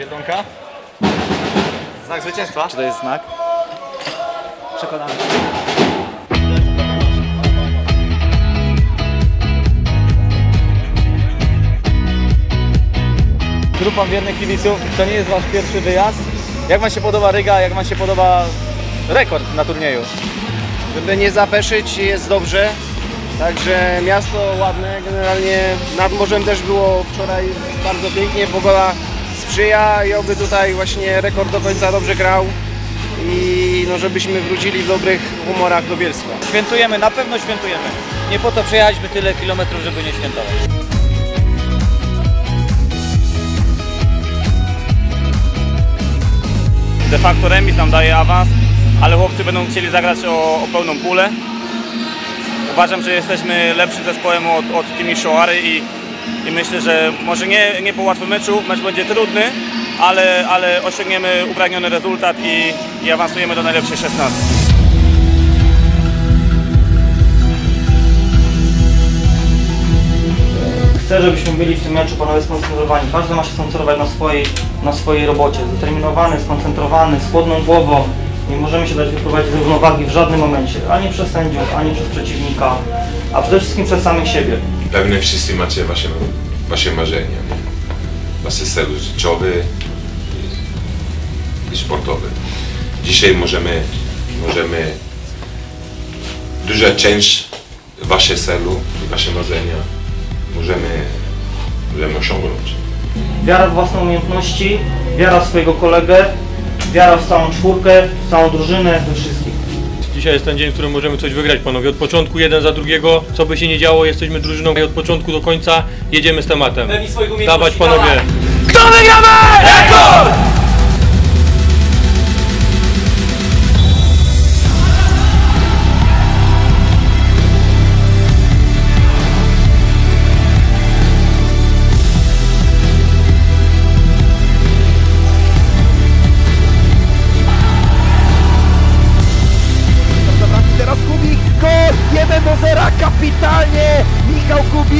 Biedronka. Znak zwycięstwa. Czy to jest znak? Przekonany. Grupa wiernych kibiców, to nie jest wasz pierwszy wyjazd. Jak wam się podoba Ryga, jak wam się podoba rekord na turnieju? Żeby nie zapeszyć jest dobrze. Także miasto ładne, generalnie nad morzem też było wczoraj bardzo pięknie, pogoda sprzyja i oby tutaj właśnie rekord do końca dobrze grał i no żebyśmy wrócili w dobrych humorach do Bielska. Świętujemy, na pewno świętujemy. Nie po to przejechaliśmy tyle kilometrów, żeby nie świętować. De facto remis nam daje awans, ale chłopcy będą chcieli zagrać o, o pełną pulę. Uważam, że jesteśmy lepszym zespołem od, od Timi Shoary i, i myślę, że może nie, nie po łatwym meczu, mecz będzie trudny, ale, ale osiągniemy upragniony rezultat i, i awansujemy do najlepszej 16. Chcę, żebyśmy byli w tym meczu panowie skoncentrowani. Każdy ma się skoncentrować na swojej, na swojej robocie. Zdeterminowany, skoncentrowany, z chłodną głową. Nie możemy się dać wyprowadzić z równowagi w żadnym momencie. Ani przez sędziów, ani przez przeciwnika, a przede wszystkim przez samych siebie. Pewnie wszyscy macie wasze, wasze marzenia, wasze cele życiowe i, i sportowe. Dzisiaj możemy, możemy duża część wasze celu i wasze marzenia możemy, możemy osiągnąć. Wiara w własne umiejętności, wiara w swojego kolegę, wiara w całą czwórkę, w całą drużynę, we wszystkich. Dzisiaj jest ten dzień, w którym możemy coś wygrać, panowie. Od początku jeden za drugiego, co by się nie działo, jesteśmy drużyną i od początku do końca jedziemy z tematem. Dawać panowie. Teraz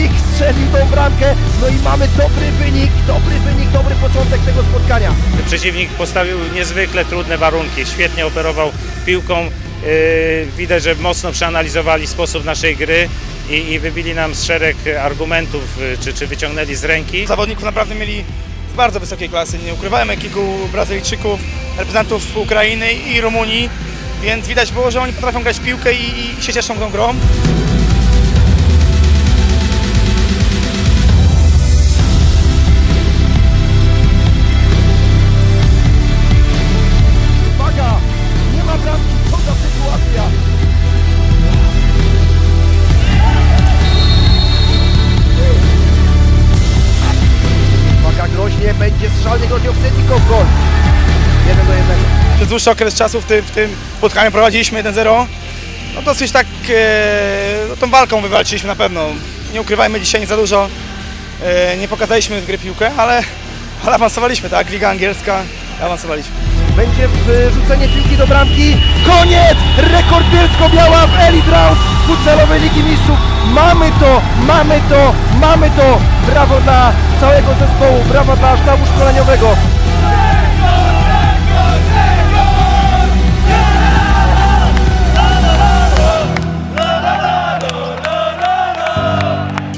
Kubik strzelił tą bramkę, no i mamy dobry wynik, dobry wynik, dobry początek tego spotkania. Przeciwnik postawił niezwykle trudne warunki, świetnie operował piłką. Yy, Widać, że mocno przeanalizowali sposób naszej gry i, i wybili nam z szereg argumentów, yy, czy, czy wyciągnęli z ręki. Zawodników naprawdę mieli z bardzo wysokiej klasy. Nie ukrywajmy kilku Brazylijczyków, reprezentantów Ukrainy i Rumunii, więc widać było, że oni potrafią grać w piłkę i, i się cieszą tą grą. Dłuższy okres czasu w tym, w tym spotkaniu prowadziliśmy 1-0. No dosyć tak, e, no, tą walką wywalczyliśmy na pewno. Nie ukrywajmy, dzisiaj nie za dużo e, nie pokazaliśmy w gry piłkę, ale, ale awansowaliśmy, tak? Liga angielska, awansowaliśmy. Będzie wrzucenie piłki do bramki. Koniec! Rekord Bielsko-Biała w Elite Round futsalowej Ligi Mistrzów. Mamy to, mamy to, mamy to. Brawo dla całego zespołu, brawo dla sztabu szkoleniowego.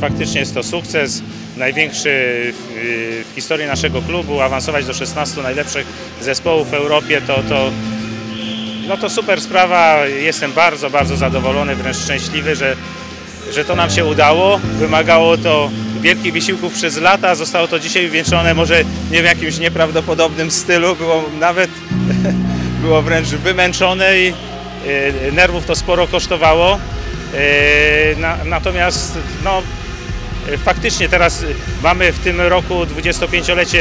Faktycznie jest to sukces, największy w, historii naszego klubu, awansować do 16 najlepszych zespołów w Europie to, to, no to super sprawa, jestem bardzo, bardzo zadowolony, wręcz szczęśliwy, że, że to nam się udało, wymagało to wielkich wysiłków przez lata, zostało to dzisiaj wieńczone może nie w jakimś nieprawdopodobnym stylu, było nawet było wręcz wymęczone i e, nerwów to sporo kosztowało. Na, natomiast no, faktycznie teraz mamy w tym roku 25-lecie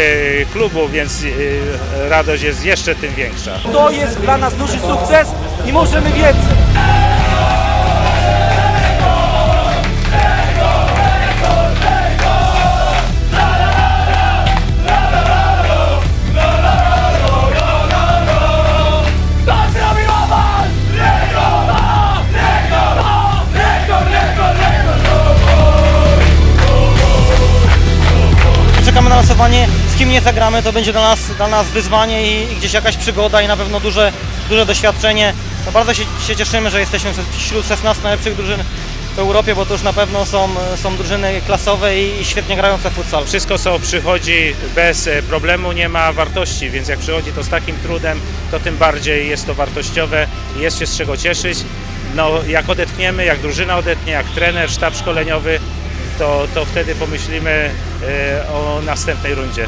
klubu, więc e, radość jest jeszcze tym większa. To jest dla nas duży sukces i możemy więcej. Losowanie z kim nie zagramy, to będzie dla nas, dla nas wyzwanie i, i gdzieś jakaś przygoda i na pewno duże, duże doświadczenie. No bardzo się, się cieszymy, że jesteśmy wśród 16 najlepszych drużyn w Europie, bo to już na pewno są, są drużyny klasowe i, i świetnie grające futsal. Wszystko co przychodzi bez e, problemu nie ma wartości, więc jak przychodzi to z takim trudem, to tym bardziej jest to wartościowe i jest się z czego cieszyć. No, jak odetchniemy, jak drużyna odetchnie, jak trener, sztab szkoleniowy, to, to wtedy pomyślimy e, o następnej rundzie.